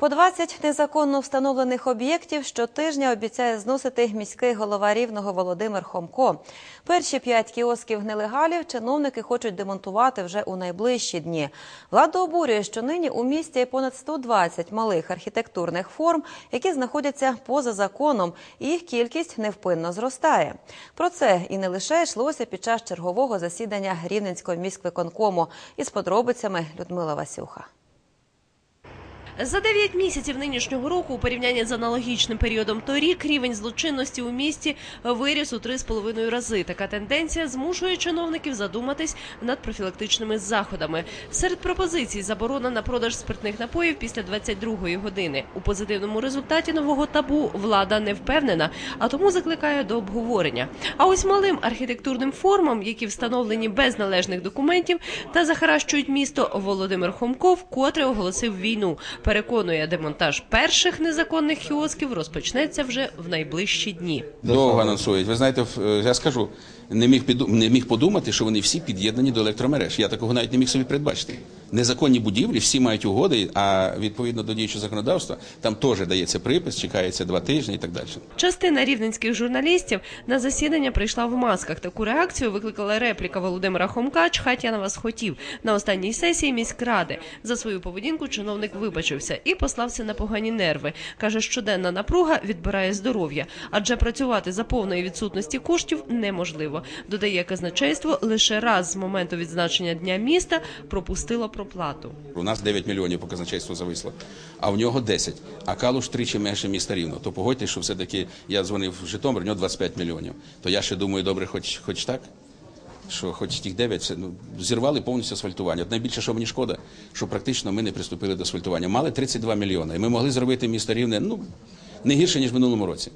По 20 незаконно встановлених об'єктів щотижня обіцяє зносити міський голова рівного Володимир Хомко. Перші п'ять кіосків нелегалів чиновники хочуть демонтувати вже у найближчі дні. Влада обурює, що нині у місті є понад 120 малих архітектурних форм, які знаходяться поза законом, і їх кількість невпинно зростає. Про це і не лише йшлося під час чергового засідання Рівненського міськвиконкому. Із подробицями Людмила Васюха. За 9 місяців нинішнього року, у порівнянні з аналогічним періодом торік, рівень злочинності у місті виріс у 3,5 рази. Така тенденція змушує чиновників задуматись над профілактичними заходами. Серед пропозицій заборона на продаж спиртних напоїв після 22-ї години. У позитивному результаті нового табу влада не впевнена, а тому закликає до обговорення. А ось малим архітектурним формам, які встановлені без належних документів та захаращують місто, Володимир Хомко вкотре оголосив війну. Переконує, демонтаж перших незаконних кіосків розпочнеться вже в найближчі дні. Довго анонсують. Ви знаєте, е, я скажу, не міг не міг подумати, що вони всі під'єднані до електромереж. Я такого навіть не міг собі передбачити. Незаконні будівлі, всі мають угоди, а відповідно до діючого законодавства там теж дається припис, чекається два тижні і так далі. Частина рівненських журналістів на засідання прийшла в масках. Таку реакцію викликала репліка Володимира Хомка «Чхать я на вас хотів» на останній сесії міськради. За свою поведінку чиновник вибачився і послався на погані нерви. Каже, щоденна напруга відбирає здоров'я, адже працювати за повної відсутності коштів неможливо. Додає казначейство лише раз з моменту відзначення дня міста пропустило проплату. У нас 9 мільйонів по казначейству зависло, а в нього 10. А Калуш тричі менше міста рівно. То погодьте, що все-таки я дзвонив в Житомир, у нього 25 мільйонів. То я ще думаю, добре, хоч, хоч так. Що хоч тих 9, це, ну, зірвали повністю асфальтування. От найбільше, що мені шкода, що практично ми не приступили до асфальтування. Мали 32 мільйони, і ми могли зробити місто рівне ну, не гірше, ніж в минулому році.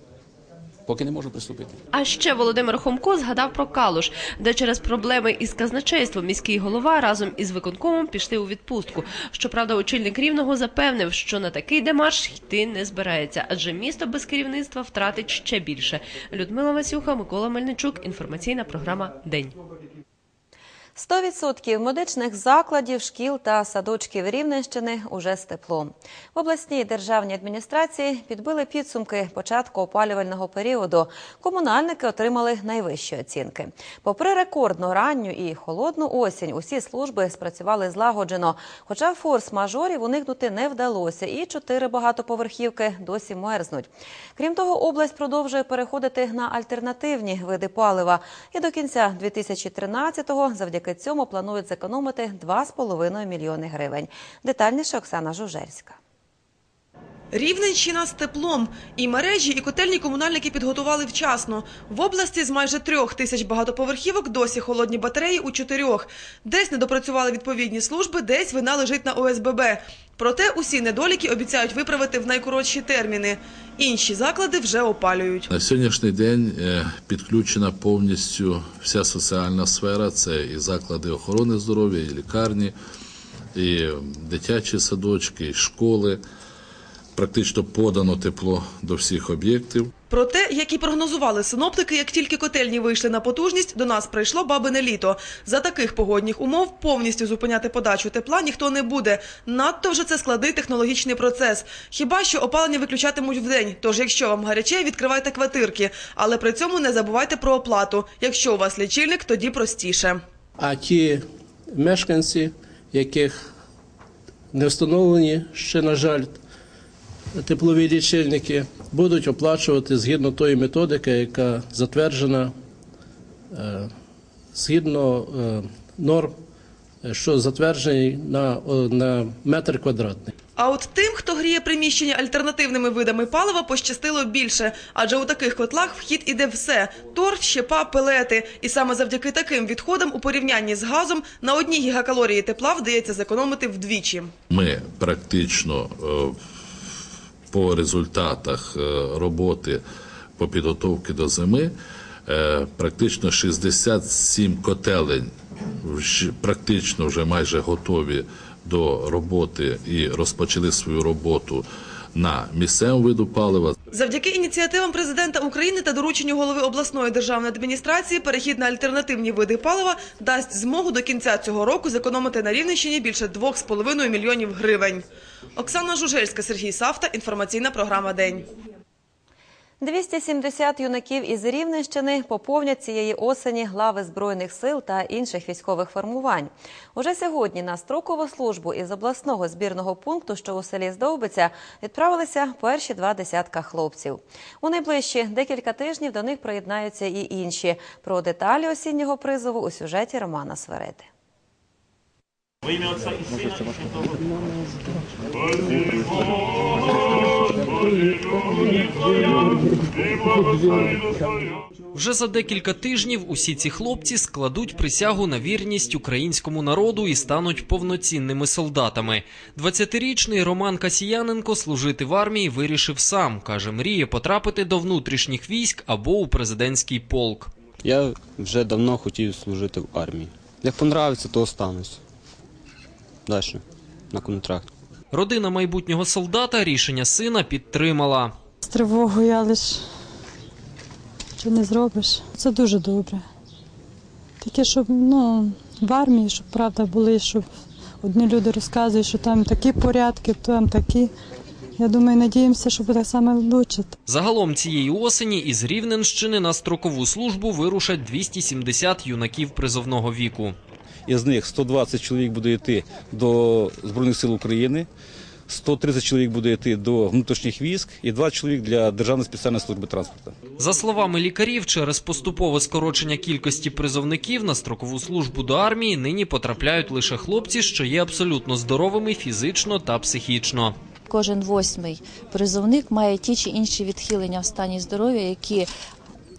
Поки не можу приступити. А ще Володимир Хомко згадав про Калуш, де через проблеми із казначейством міський голова разом із виконкомом пішли у відпустку. Щоправда, очільник рівного запевнив, що на такий демарш йти не збирається, адже місто без керівництва втратить ще більше. Людмила Васюха, Микола Мельничук. Інформаційна програма День. 100% медичних закладів, шкіл та садочків Рівненщини уже з теплом. В обласній державній адміністрації підбили підсумки початку опалювального періоду. Комунальники отримали найвищі оцінки. Попри рекордно ранню і холодну осінь, усі служби спрацювали злагоджено. Хоча форс-мажорів уникнути не вдалося, і чотири багатоповерхівки досі мерзнуть. Крім того, область продовжує переходити на альтернативні види палива. І до кінця 2013-го завдяки цьому планують зекономити 2,5 мільйони гривень. Детальніше Оксана Жужельська. Рівненщина з теплом. І мережі, і котельні комунальники підготували вчасно. В області з майже трьох тисяч багатоповерхівок досі холодні батареї у чотирьох. Десь не допрацювали відповідні служби, десь вина лежить на ОСББ. Проте усі недоліки обіцяють виправити в найкоротші терміни. Інші заклади вже опалюють. На сьогоднішній день е, підключена повністю вся соціальна сфера. Це і заклади охорони здоров'я, і лікарні, і дитячі садочки, і школи. Практично подано тепло до всіх об'єктів. Проте, як і прогнозували синоптики, як тільки котельні вийшли на потужність, до нас прийшло бабине літо. За таких погодних умов повністю зупиняти подачу тепла ніхто не буде. Надто вже це складний технологічний процес. Хіба що опалення виключатимуть вдень. Тож, якщо вам гаряче, відкривайте квартирки. Але при цьому не забувайте про оплату. Якщо у вас лічильник, тоді простіше. А ті мешканці, яких не встановлені ще, на жаль, теплові лічильники, будуть оплачувати згідно тої методики, яка затверджена е, згідно е, норм, що затверджений на, на метр квадратний. А от тим, хто гріє приміщення альтернативними видами палива, пощастило більше, адже у таких котлах в хід іде все – торф, щепа, пелети. І саме завдяки таким відходам у порівнянні з газом на одній гігакалорії тепла вдається зекономити вдвічі. Ми практично е, по результатах е, роботи по підготовці до зими е, практично 67 котелень практично вже майже готові до роботи і розпочали свою роботу на місцевому виду палива. Завдяки ініціативам президента України та дорученню голови обласної державної адміністрації перехід на альтернативні види палива дасть змогу до кінця цього року зекономити на Рівненщині більше 2,5 мільйонів гривень. Оксана Жужельська, Сергій Савта. Інформаційна програма День. 270 юнаків із Рівненщини поповнять цієї осені глави Збройних сил та інших військових формувань. Уже сьогодні на строкову службу із обласного збірного пункту, що у селі Здовбиця, відправилися перші два десятка хлопців. У найближчі декілька тижнів до них приєднаються і інші. Про деталі осіннього призову у сюжеті Романа Свереди. Во ім'я Отця і Сина і Святого Вже за декілька тижнів усі ці хлопці складуть присягу на вірність українському народу і стануть повноцінними солдатами. 20-річний Роман Касіяненко служити в армії вирішив сам. каже, мріє потрапити до внутрішніх військ або у президентський полк. Я вже давно хотів служити в армії. Як понравиться, то останусь. Далі, на контракт. Родина майбутнього солдата рішення сина підтримала. З тривогою, але ж що не зробиш. Це дуже добре. Таке, щоб ну, в армії, щоб правда були, щоб одні люди розказують, що там такі порядки, там такі. Я думаю, надіємося, що буде саме лучше. Загалом цієї осені із Рівненщини на строкову службу вирушать 270 юнаків призовного віку. Із них 120 чоловік буде йти до Збройних сил України, 130 чоловік буде йти до внутрішніх військ і 20 чоловік для Державної спеціальної служби транспорту. За словами лікарів, через поступове скорочення кількості призовників на строкову службу до армії нині потрапляють лише хлопці, що є абсолютно здоровими фізично та психічно. Кожен восьмий призовник має ті чи інші відхилення в стані здоров'я, які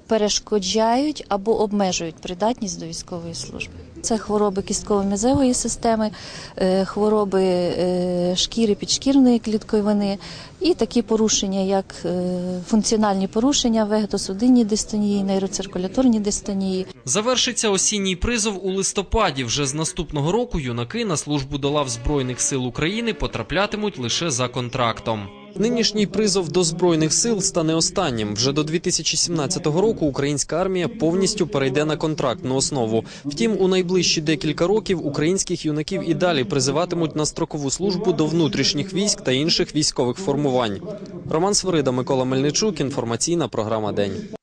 перешкоджають або обмежують придатність до військової служби. Це хвороби кістково-м'язевої системи, е, хвороби е, шкіри підшкірної клітковини і такі порушення, як е, функціональні порушення, вегетосудинні дистонії, нейроциркуляторні дистонії, Завершиться осінній призов у листопаді. Вже з наступного року юнаки на службу до лав Збройних сил України потраплятимуть лише за контрактом. Нинішній призов до збройних сил стане останнім. Вже до 2017 року українська армія повністю перейде на контрактну основу. Втім, у найближчі декілька років українських юнаків і далі призиватимуть на строкову службу до внутрішніх військ та інших військових формувань. Роман Свирида, Микола Мельничук. Інформаційна програма День.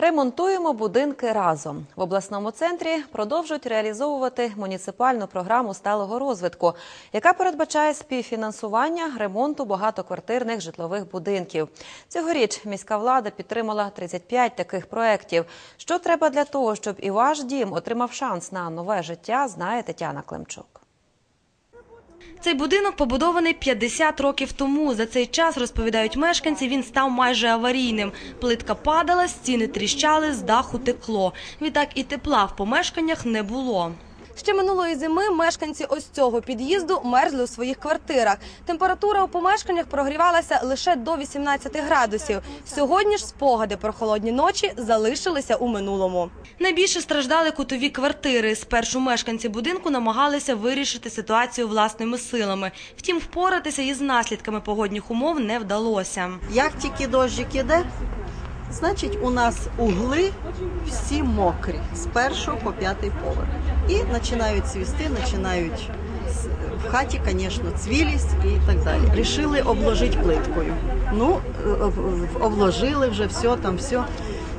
Ремонтуємо будинки разом. В обласному центрі продовжують реалізовувати муніципальну програму сталого розвитку, яка передбачає співфінансування ремонту багатоквартирних житлових будинків. Цьогоріч міська влада підтримала 35 таких проєктів. Що треба для того, щоб і ваш дім отримав шанс на нове життя, знає Тетяна Климчук. Цей будинок побудований 50 років тому. За цей час, розповідають мешканці, він став майже аварійним. Плитка падала, стіни тріщали, з даху текло. Відтак і тепла в помешканнях не було. Ще минулої зими мешканці ось цього під'їзду мерзли у своїх квартирах. Температура у помешканнях прогрівалася лише до 18 градусів. Сьогодні ж спогади про холодні ночі залишилися у минулому. Найбільше страждали кутові квартири. Спершу мешканці будинку намагалися вирішити ситуацію власними силами. Втім, впоратися із наслідками погодних умов не вдалося. Як тільки дощик іде, значить у нас угли всі мокрі з першого по п'ятий поверх. І починають цвісти, починають в хаті, звісно, цвілість і так далі. Рішили обложити плиткою. Ну, е, обложили вже все, там все.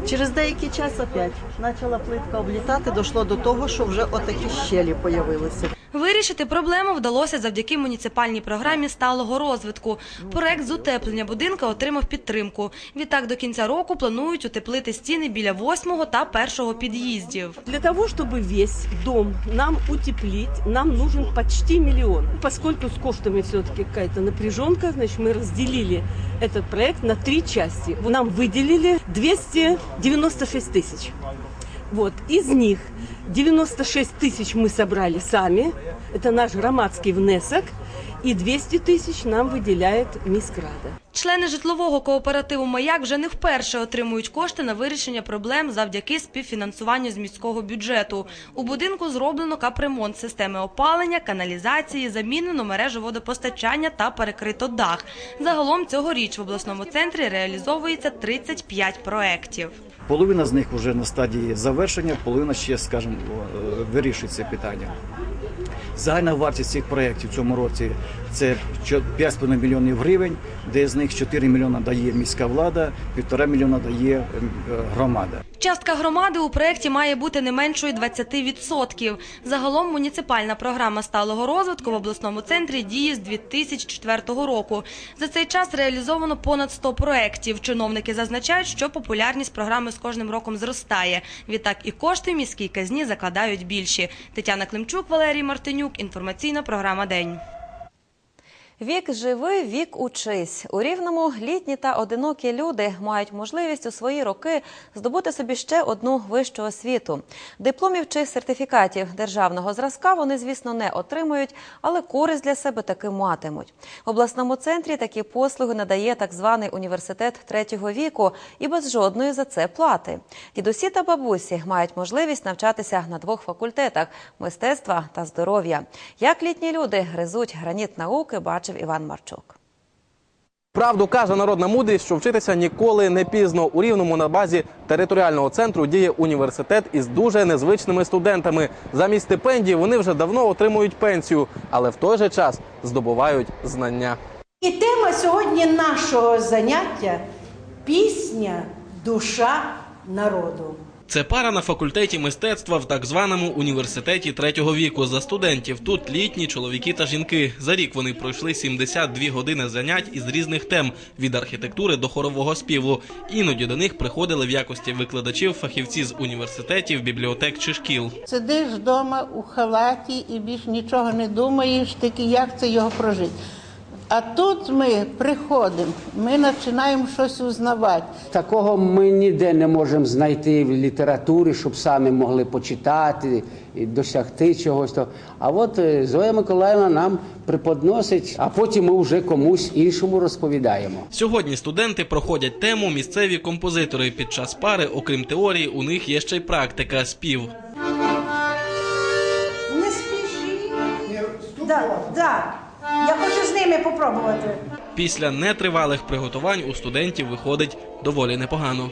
Через деякий час опять почала плитка облітати, дійшло до того, що вже отакі щелі з'явилися. Вирішити проблему вдалося завдяки муніципальній програмі сталого розвитку. Проект з утеплення будинка отримав підтримку. Відтак до кінця року планують утеплити стіни біля восьмого та першого під'їздів. Для того, чтобы весь дом нам утеплить, нам нужен почти миллион. Поскольку с коштами все-таки какая-то напряженка, значит, мы разделили этот проект на три части. Нам выделили 296 тысяч. Вот, из них 96 тысяч мы собрали сами, это наш громадский внесок, и 200 тысяч нам выделяет Мискрада. Члени житлового кооперативу Маяк вже не вперше отримують кошти на вирішення проблем завдяки співфінансуванню з міського бюджету. У будинку зроблено капремонт системи опалення, каналізації, замінено мережу водопостачання та перекрито дах. Загалом цьогоріч в обласному центрі реалізовується 35 проєктів. Половина з них вже на стадії завершення, половина ще, скажімо, е, вирішується питання. Загальна вартість цих проєктів в цьому році це чо- 5,5 мільйонів гривень, де з них 4 мільйона дає міська влада, 1,5 мільйона дає ем, е, громада. Частка громади у проєкті має бути не меншою 20%. Загалом муніципальна програма сталого розвитку в обласному центрі діє з 2004 року. За цей час реалізовано понад 100 проєктів. Чиновники зазначають, що популярність програми з кожним роком зростає. Відтак і кошти міській казні закладають більші. Тетяна Климчук, Валерій Мартинюк. Інформаційна програма «День». Вік живи, вік учись. У рівному літні та одинокі люди мають можливість у свої роки здобути собі ще одну вищу освіту. Дипломів чи сертифікатів державного зразка вони, звісно, не отримують, але користь для себе таки матимуть. В обласному центрі такі послуги надає так званий університет третього віку і без жодної за це плати. Дідусі та бабусі мають можливість навчатися на двох факультетах мистецтва та здоров'я. Як літні люди гризуть граніт науки, бачив Іван Марчук. Правду каже народна мудрість, що вчитися ніколи не пізно. У рівному на базі територіального центру діє університет із дуже незвичними студентами. Замість стипендії вони вже давно отримують пенсію, але в той же час здобувають знання. І тема сьогодні нашого заняття пісня, душа народу. Це пара на факультеті мистецтва в так званому університеті третього віку за студентів. Тут літні чоловіки та жінки. За рік вони пройшли 72 години занять із різних тем від архітектури до хорового співу. Іноді до них приходили в якості викладачів фахівці з університетів, бібліотек чи шкіл. Сидиш вдома у халаті і більш нічого не думаєш, тільки як це його прожити. А тут ми приходимо, ми починаємо щось узнавати. Такого ми ніде не можемо знайти в літературі, щоб самі могли почитати і досягти чогось. То- А от е, Зоя Миколаївна нам преподносить, а потім ми вже комусь іншому розповідаємо. Сьогодні студенти проходять тему місцеві композитори. Під час пари, окрім теорії, у них є ще й практика спів. Не спіши. Да, да. Я хочу з ними попробувати. Після нетривалих приготувань у студентів виходить доволі непогано.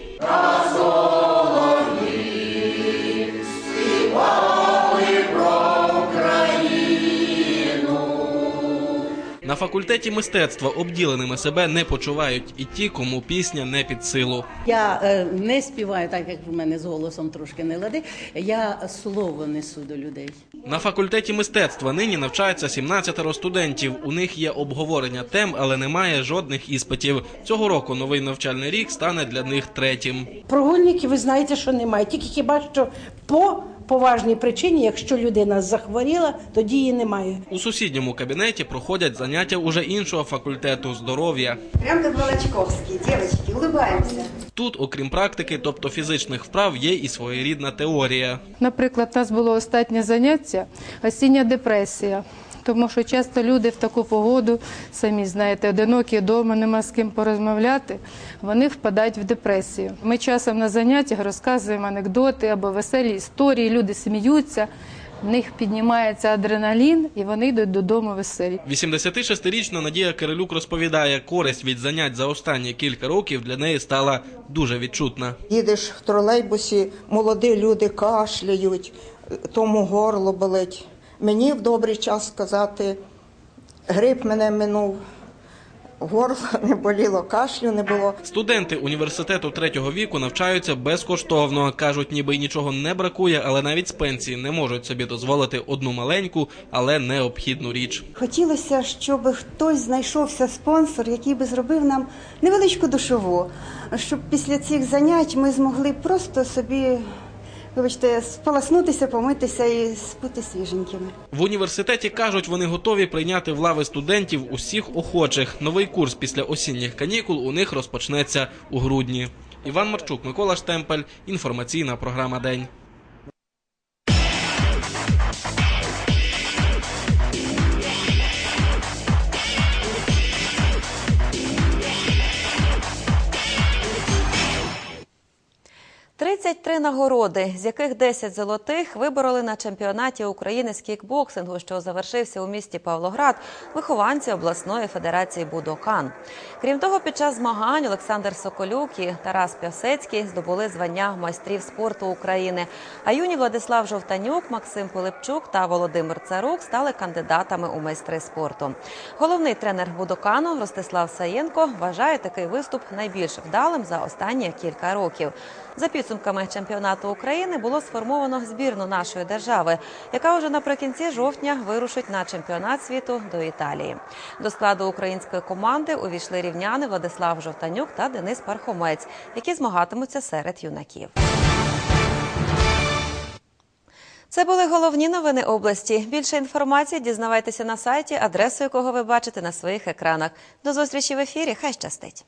На факультеті мистецтва обділеними себе не почувають і ті, кому пісня не під силу. Я е, не співаю так, як в мене з голосом трошки не лади. Я слово несу до людей. На факультеті мистецтва нині навчаються 17 студентів. У них є обговорення тем, але немає жодних іспитів. Цього року новий навчальний рік стане для них третім. Прогульників ви знаєте, що немає. Тільки хіба що по поважній причині, якщо людина захворіла, тоді її немає. У сусідньому кабінеті проходять заняття уже іншого факультету здоров'я. Прямо как Волочковський, дівчатки, улибаємося. Тут, окрім практики, тобто фізичних вправ, є і своєрідна теорія. Наприклад, у нас було останнє заняття осіння депресія. Тому що часто люди в таку погоду, самі знаєте, одинокі вдома, нема з ким порозмовляти, вони впадають в депресію. Ми часом на заняттях розказуємо анекдоти або веселі історії, люди сміються, в них піднімається адреналін і вони йдуть додому веселі. 86-річна Надія Кирилюк розповідає, користь від занять за останні кілька років для неї стала дуже відчутна. Їдеш в тролейбусі, молоді люди кашляють, тому горло болить. Мені в добрий час сказати, грип мене минув, горло не боліло, кашлю не було. Студенти університету третього віку навчаються безкоштовно. кажуть, ніби й нічого не бракує, але навіть з пенсії не можуть собі дозволити одну маленьку, але необхідну річ. Хотілося, щоб хтось знайшовся спонсор, який би зробив нам невеличку душову, щоб після цих занять ми змогли просто собі, вибачте, сполоснутися, помитися і бути свіженькими. В університеті кажуть, вони готові прийняти в лави студентів усіх охочих. Новий курс після осінніх канікул у них розпочнеться у грудні. Іван Марчук, Микола Штемпель. Інформаційна програма День. 33 нагороди, з яких 10 золотих вибороли на чемпіонаті України з кікбоксингу, що завершився у місті Павлоград, вихованці обласної федерації Будокан. Крім того, під час змагань Олександр Соколюк і Тарас Пясецький здобули звання майстрів спорту України. А юні Владислав Жовтанюк, Максим Пилипчук та Володимир Царук стали кандидатами у майстри спорту. Головний тренер Будокану Ростислав Саєнко вважає такий виступ найбільш вдалим за останні кілька років. За підсумками чемпіонату України було сформовано збірну нашої держави, яка вже наприкінці жовтня вирушить на чемпіонат світу до Італії. До складу української команди увійшли рівняни Владислав Жовтанюк та Денис Пархомець, які змагатимуться серед юнаків. Це були головні новини області. Більше інформації дізнавайтеся на сайті, адресу якого ви бачите на своїх екранах. До зустрічі в ефірі. Хай щастить.